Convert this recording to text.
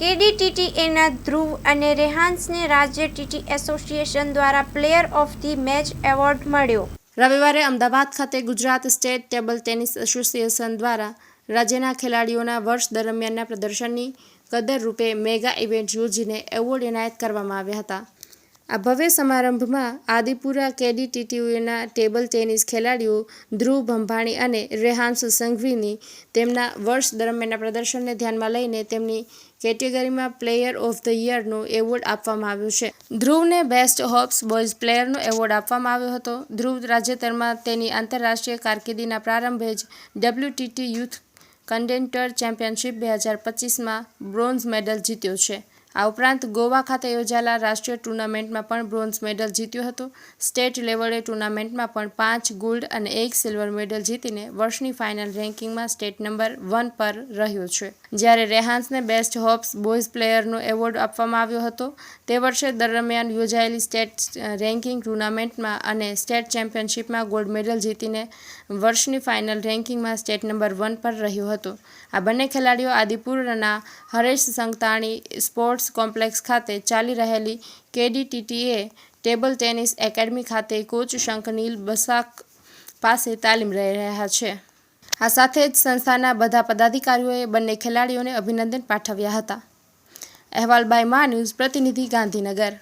કેડીટીટીએના ધ્રુવ અને રેહાન્સને રાજ્ય ટીટી એસોસિએશન દ્વારા player of the match award મળ્યો. રવિવારે અમદાવાદ ખાતે Gujarat state table tennis association દ્વારા રાજ્યના ખેલાડીઓના વર્ષ દરમિયાનના પ્રદર્શનની કદર રૂપે મેગા ઇવેન્ટ યોજીને એવોર્ડ એનાયત કરવામાં આવ્યા હતા. આ ભવ્ય સમારંભમાં આદિપુરા કેડીટીટીયુના ટેબલ ટેનિસ ખેલાડીઓ ધ્રુવ ભંભાણી અને રેહાંશ સંઘવીની તેમના વર્ષ દરમિયાનના પ્રદર્શનને ધ્યાનમાં લઈને તેમની કેટેગરીમાં પ્લેયર ઓફ ધ યરનો એવોર્ડ આપવામાં આવ્યો છે. ધ્રુવને બેસ્ટ હોપ્સ બોયઝ પ્લેયરનો એવોર્ડ આપવામાં આવ્યો હતો. ધ્રુવ તાજેતરમાં તેની આંતરરાષ્ટ્રીય કારકિર્દીના પ્રારંભે જ ડબ્લ્યુટીટી યુથ કન્ટેન્ટર ચેમ્પિયનશિપ બે હજાર પચીસમાં બ્રોન્ઝ મેડલ જીત્યો છે. આ ઉપરાંત ગોવા ખાતે યોજાયેલા રાષ્ટ્રીય ટુર્નામેન્ટમાં પણ બ્રોન્ઝ મેડલ જીત્યો હતો. સ્ટેટ લેવલે ટુર્નામેન્ટમાં પણ પાંચ ગોલ્ડ અને એક સિલ્વર મેડલ જીતીને વર્ષની ફાઇનલ રેન્કિંગમાં સ્ટેટ નંબર વન પર રહ્યો છે. જ્યારે રેહાન્સને બેસ્ટ હોપ્સ બોયઝ પ્લેયરનો એવોર્ડ આપવામાં આવ્યો હતો, તે વર્ષે દરમિયાન યોજાયેલી સ્ટેટ રેન્કિંગ ટુર્નામેન્ટમાં અને સ્ટેટ ચેમ્પિયનશિપમાં ગોલ્ડ મેડલ જીતીને વર્ષની ફાઇનલ રેન્કિંગમાં સ્ટેટ નંબર વન પર રહ્યો હતો. આ બંને ખેલાડીઓ આદિપુરના હરેશ સંગતાણી સ્પોર્ટ્સ કોમ્પ્લેક્સ ખાતે ચાલી રહેલી કેડીટીટીએ ટેબલ ટેનિસ એકેડમી ખાતે કોચ શંકનીલ બસાક પાસે તાલીમ લઈ રહ્યા છે. આ સાથે જ સંસ્થાના બધા પદાધિકારીઓએ બંને ખેલાડીઓને અભિનંદન પાઠવ્યા હતા. અહેવાલ બાય મા ન્યૂઝ પ્રતિનિધિ ગાંધીનગર.